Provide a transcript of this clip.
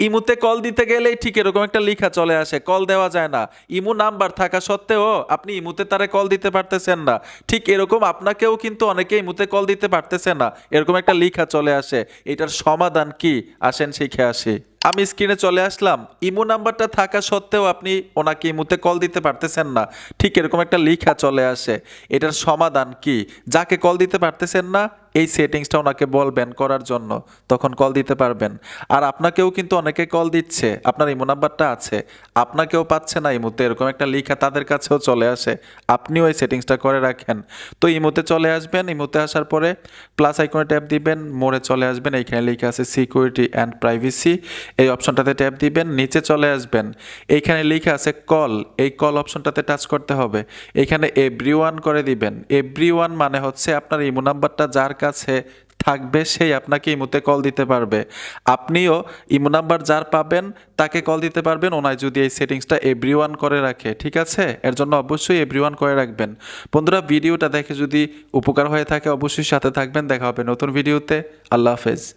ইমুতে কল দিতে গেলেই ঠিক এরকম একটা লিখা চলে আসে, কল দেওয়া যায় না। ইমু নাম্বার থাকা সত্ত্বেও আপনি ইমুতে তারে কল দিতে পারতেছেন না। ঠিক এরকম আপনাকেও কিন্তু অনেকে ইমুতে কল দিতে পারতেছে না। এরকম একটা লেখা চলে আসে। এটার সমাধান কি? আসেন শিখে আসি। আমি স্ক্রিনে চলে আসলাম। ইমো নাম্বারটা থাকা সত্ত্বেও আপনি ওনাকে ইমুতে কল দিতে পারতেছেন না। ঠিক এরকম একটা লেখা চলে আসে। এটার সমাধান কি? যাকে কল দিতে পারতেছেন না, এই সেটিংসটা ওনাকে বলবেন করার জন্য। তখন কল দিতে পারবেন। আর আপনাকেও কিন্তু অনেকে কল দিচ্ছে। আপনার ইমো নাম্বারটা আছে। আপনাকেও পাচ্ছে না ইমুতে। এরকম একটা লিখা তাদের কাছেও চলে আসে। আপনিও এই সেটিংসটা করে রাখেন। তো ইমুতে চলে আসবেন। ইমুতে আসার পরে প্লাস আইকনে ট্যাপ দিবেন। মোড়ে চলে আসবেন। এইখানে লেখা আছে সিকিউরিটি অ্যান্ড প্রাইভেসি এই অপশনটাতে ট্যাপ দিবেন, নিচে চলে আসবেন। এইখানে লেখা আছে কল এই কল অপশনটাতে টাচ করতে হবে। এইখানে এভরি করে দিবেন। এভরি মানে হচ্ছে আপনার ইমো নাম্বারটা যার কাছে থাকবে, সেই আপনাকে ইমুতে কল দিতে পারবে। আপনিও ইমো নাম্বার যার পাবেন, তাকে কল দিতে পারবেন। ওনায় যদি এই সেটিংসটা এভরি করে রাখে, ঠিক আছে? এর জন্য অবশ্যই এভরি করে রাখবেন। বন্ধুরা ভিডিওটা দেখে যদি উপকার হয়ে থাকে, অবশ্যই সাথে থাকবেন। দেখা হবে নতুন ভিডিওতে আল্লাহ হাফেজ।